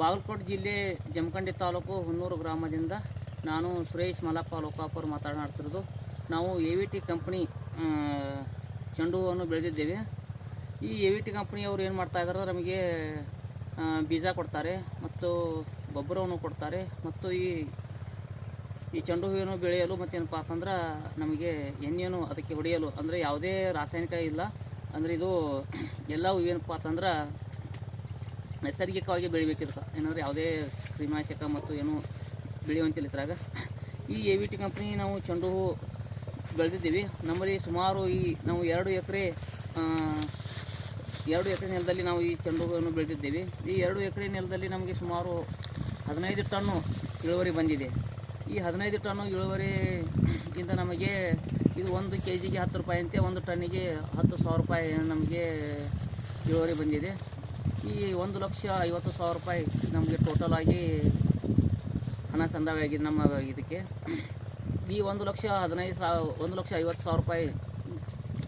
ಬಾಗಲಕೋಟೆ ಜಿಲ್ಲೆ ಜಮಖಂಡಿ ತಾಲೂಕು ಹುನ್ನೂರು ಗ್ರಾಮದಿಂದ ನಾನು ಸುರೇಶ್ ಮಲಪ್ಪ ಲೋಕಾಪುರ್ ಮಾತನಾಡ್ತಿರೋದು. ನಾವು ಎ ವಿ ಟಿ ಕಂಪ್ನಿ ಚೆಂಡು ಹೂವನ್ನು ಬೆಳೆದಿದ್ದೇವೆ. ಈ ಎ ವಿ ಟಿ ಕಂಪ್ನಿಯವರು ಏನು ಇದ್ದಾರೆ ನಮಗೆ ಬೀಜ ಕೊಡ್ತಾರೆ ಮತ್ತು ಗೊಬ್ಬರವನ್ನು ಕೊಡ್ತಾರೆ ಮತ್ತು ಈ ಈ ಚೆಂಡು ಹೂವನ್ನು ಬೆಳೆಯಲು ಮತ್ತೇನಪ್ಪ ಅಂತಂದ್ರೆ ನಮಗೆ ಎಣ್ಣೆಯನ್ನು ಅದಕ್ಕೆ ಹೊಡೆಯಲು, ಅಂದರೆ ಯಾವುದೇ ರಾಸಾಯನಿಕ ಇಲ್ಲ. ಅಂದರೆ ಇದು, ಎಲ್ಲವೂ ಏನಪ್ಪ ಅಂತಂದ್ರೆ ನೈಸರ್ಗಿಕವಾಗಿ ಬೆಳಿಬೇಕಿದ್ರು ಏನಂದರೆ ಯಾವುದೇ ಕ್ರಿಮಿನಾಶಕ ಮತ್ತು ಏನು ಬೆಳೆಯುವಂತಿಲ್ಲ ಇದ್ರಾಗ. ಈ ಎ ವಿ ಟಿ ಕಂಪ್ನಿ ನಾವು ಚೆಂಡು ಹೂ ಬೆಳೆದಿದ್ದೀವಿ. ನಮ್ಮಲ್ಲಿ ಸುಮಾರು ಈ ನಾವು ಎರಡು ಎಕರೆ ಎರಡು ಎಕರೆ ನೆಲದಲ್ಲಿ ನಾವು ಈ ಚೆಂಡು ಹೂವನ್ನು ಬೆಳೆದಿದ್ದೀವಿ. ಈ ಎರಡು ಎಕರೆ ನೆಲದಲ್ಲಿ ನಮಗೆ ಸುಮಾರು ಹದಿನೈದು ಟನ್ನು ಇಳುವರಿ ಬಂದಿದೆ. ಈ ಹದಿನೈದು ಟನ್ನು ಇಳುವರಿ ಇಂದ ನಮಗೆ ಇದು ಒಂದು ಕೆ ಜಿಗೆ ಹತ್ತು ರೂಪಾಯಿ ಅಂತೆ, ಒಂದು ಟನ್ನಿಗೆ ಹತ್ತು ಸಾವಿರ ರೂಪಾಯಿ ನಮಗೆ ಇಳುವರಿ ಬಂದಿದೆ. ಈ ಒಂದು ಲಕ್ಷ ಐವತ್ತು ಸಾವಿರ ರೂಪಾಯಿ ನಮಗೆ ಟೋಟಲ್ ಆಗಿ ಹಣ ಸಂದಾಯ ಆಗಿದೆ ನಮ್ಮ ಇದಕ್ಕೆ. ಈ ಒಂದು ಲಕ್ಷ ಹದಿನೈದು ಸಾವಿರ ಒಂದು ಲಕ್ಷ ಐವತ್ತು ಸಾವಿರ ರೂಪಾಯಿ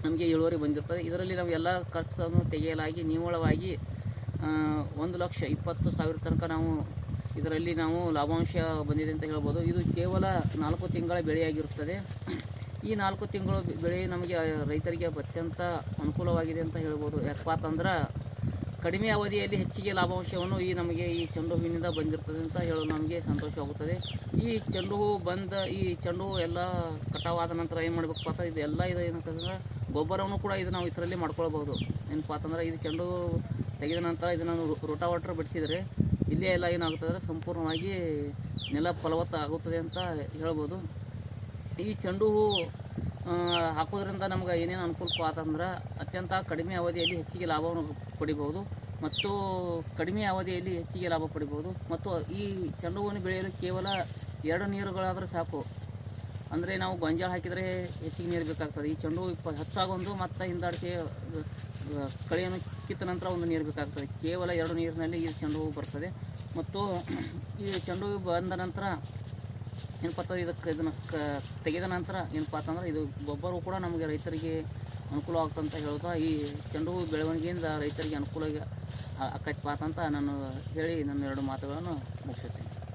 ನಮಗೆ ಇಳುವರಿ ಬಂದಿರ್ತದೆ. ಇದರಲ್ಲಿ ನಾವು ಎಲ್ಲ ಖರ್ಚನ್ನು ತೆಗೆಯಲಾಗಿ ನಿವ್ವಳವಾಗಿ ಒಂದು ಲಕ್ಷ ಇಪ್ಪತ್ತು ಸಾವಿರ ತನಕ ನಾವು ಇದರಲ್ಲಿ ನಾವು ಲಾಭಾಂಶ ಬಂದಿದೆ ಅಂತ ಹೇಳ್ಬೋದು. ಇದು ಕೇವಲ ನಾಲ್ಕು ತಿಂಗಳ ಬೆಳೆಯಾಗಿರುತ್ತದೆ. ಈ ನಾಲ್ಕು ತಿಂಗಳು ಬೆಳೆ ನಮಗೆ ರೈತರಿಗೆ ಅತ್ಯಂತ ಅನುಕೂಲವಾಗಿದೆ ಅಂತ ಹೇಳ್ಬೋದು. ಯಾಕಪ್ಪ ಅಂತಂದ್ರೆ ಕಡಿಮೆ ಅವಧಿಯಲ್ಲಿ ಹೆಚ್ಚಿಗೆ ಲಾಭಾಂಶವನ್ನು ಈ ನಮಗೆ ಈ ಚೆಂಡು ಹೂವಿನಿಂದ ಬಂದಿರ್ತದೆ ಅಂತ ಹೇಳಲು ನಮಗೆ ಸಂತೋಷವಾಗುತ್ತದೆ ಈ ಚೆಂಡು ಹೂವು ಬಂದ ಈ ಚೆಂಡು ಹೂವು ಎಲ್ಲ ಕಟಾವಾದ ನಂತರ ಏನು ಮಾಡಬೇಕಪ್ಪ ಅಂತ ಇದು ಎಲ್ಲ ಇದು ಏನಂತಂದ್ರೆ ಗೊಬ್ಬರವನ್ನು ಕೂಡ ಇದು ನಾವು ಇದರಲ್ಲಿ ಮಾಡ್ಕೊಳ್ಬೋದು ಏನಪ್ಪ ಅಂತಂದ್ರೆ ಇದು ಚೆಂಡು ತೆಗೆದ ನಂತರ ಇದನ್ನು ರೋಟಾವಾಟ್ರ್ ಬಿಡಿಸಿದರೆ ಇಲ್ಲೇ ಎಲ್ಲ ಏನಾಗುತ್ತದೆ ಸಂಪೂರ್ಣವಾಗಿ ನೆಲ ಫಲವತ್ತ ಆಗುತ್ತದೆ ಅಂತ ಹೇಳ್ಬೋದು. ಈ ಚೆಂಡು ಹೂ ಆ, ಹಾಕೋದ್ರಿಂದ ನಮ್ಗೆ ಏನೇನು ಅನುಕೂಲ ಆತಂದ್ರೆ ಅತ್ಯಂತ ಕಡಿಮೆ ಅವಧಿಯಲ್ಲಿ ಹೆಚ್ಚಿಗೆ ಲಾಭವನ್ನು ಪಡಿಬೋದು ಮತ್ತು ಕಡಿಮೆ ಅವಧಿಯಲ್ಲಿ ಹೆಚ್ಚಿಗೆ ಲಾಭ ಪಡಿಬೋದು ಮತ್ತು ಈ ಚೆಂಡು ಹೂವನ್ನು ಬೆಳೆಯಲು ಕೇವಲ ಎರಡು ನೀರುಗಳಾದರೂ ಸಾಕು. ಅಂದರೆ ನಾವು ಗೊಂಜಾಳ ಹಾಕಿದರೆ ಹೆಚ್ಚಿಗೆ ನೀರು ಬೇಕಾಗ್ತದೆ. ಈ ಚೆಂಡು ಹೂ ಹೆಚ್ಚಾಗೊಂದು ಮತ್ತು ಹಿಂದಾಡಿಸಿ ಕಳೆಯನ್ನು ಕಿತ್ತ ನಂತರ ಒಂದು ನೀರು ಬೇಕಾಗ್ತದೆ. ಕೇವಲ ಎರಡು ನೀರಿನಲ್ಲಿ ಈ ಚೆಂಡು ಹೂವು ಬರ್ತದೆ. ಮತ್ತು ಈ ಚೆಂಡು ಹೂ ಬಂದ ನಂತರ ಏನಪ್ಪ ಇದಕ್ಕೆ ಇದನ್ನು ಕ ತೆಗೆದ ನಂತರ ಏನಪ್ಪಾ ಅಂತಂದ್ರೆ ಇದು ಗೊಬ್ಬರವು ಕೂಡ ನಮಗೆ ರೈತರಿಗೆ ಅನುಕೂಲ ಆಗ್ತಂತ ಹೇಳ್ತಾ ಈ ಚೆಂಡು ಹೂ ಬೆಳವಣಿಗೆಯಿಂದ ರೈತರಿಗೆ ಅನುಕೂಲ ಆಕೈತಪ್ಪ ಅಂತ ನಾನು ಹೇಳಿ ನನ್ನ ಎರಡು ಮಾತುಗಳನ್ನು ಮುಗಿಸುತ್ತೇನೆ.